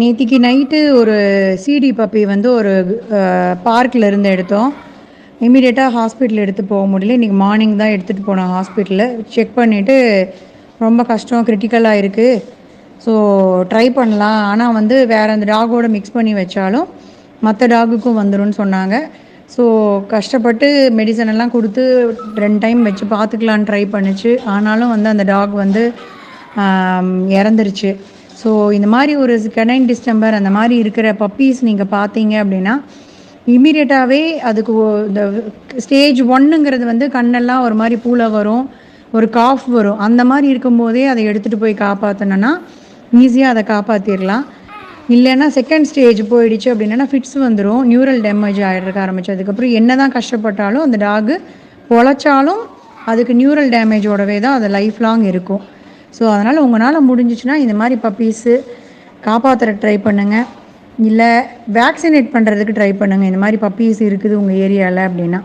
நேற்றுக்கு நைட்டு ஒரு CD puppy வந்து ஒரு பார்க்கில் இருந்து எடுத்தோம். இமீடியட்டாக ஹாஸ்பிட்டல் எடுத்து போக முடியல. இன்றைக்கி மார்னிங் தான் எடுத்துகிட்டு போனோம் ஹாஸ்பிட்டலில் செக் பண்ணிவிட்டு ரொம்ப கஷ்டம் கிரிட்டிக்கலாக இருக்குது ஸோ ட்ரை பண்ணலாம். ஆனால் வந்து வேறு அந்த டாகோட மிக்ஸ் பண்ணி வச்சாலும் மற்ற டாகுக்கும் வந்துடும் சொன்னாங்க. ஸோ கஷ்டப்பட்டு மெடிசன் எல்லாம் கொடுத்து ரெண்டு டைம் வச்சு பார்த்துக்கலான்னு ட்ரை பண்ணுச்சு. ஆனாலும் வந்து அந்த டாக் வந்து இறந்துருச்சு. ஸோ இந்த மாதிரி ஒரு கெனைன் டிஸ்டம்பர் அந்த மாதிரி இருக்கிற பப்பீஸ் நீங்கள் பார்த்தீங்க அப்படின்னா இமீடியட்டாகவே அதுக்கு இந்த ஸ்டேஜ் ஒன்னுங்கிறது வந்து கண்ணெல்லாம் ஒரு மாதிரி பூல வரும் ஒரு காஃப் வரும். அந்த மாதிரி இருக்கும்போதே அதை எடுத்துகிட்டு போய் காப்பாற்றினோன்னா ஈஸியாக அதை காப்பாற்றிடலாம் இல்லைன்னா செகண்ட் ஸ்டேஜ் போயிடுச்சு அப்படின்னா ஃபிட்ஸ் வந்துடும் நியூரல் டேமேஜ் ஆகிடுறக்க ஆரம்பிச்சதுக்கப்புறம் என்ன தான் கஷ்டப்பட்டாலும் அந்த டாகு பொழைச்சாலும் அதுக்கு நியூரல் டேமேஜோடவே தான் அது லைஃப் லாங் இருக்கும். ஸோ அதனால் உங்களால் முடிஞ்சிச்சுன்னா இந்த மாதிரி பப்பீஸு காப்பாற்றுற ட்ரை பண்ணுங்கள் இல்லை வேக்சினேட் பண்ணுறதுக்கு ட்ரை பண்ணுங்கள் இந்த மாதிரி பப்பீஸ் இருக்குது உங்கள் ஏரியாவில் அப்படின்னா.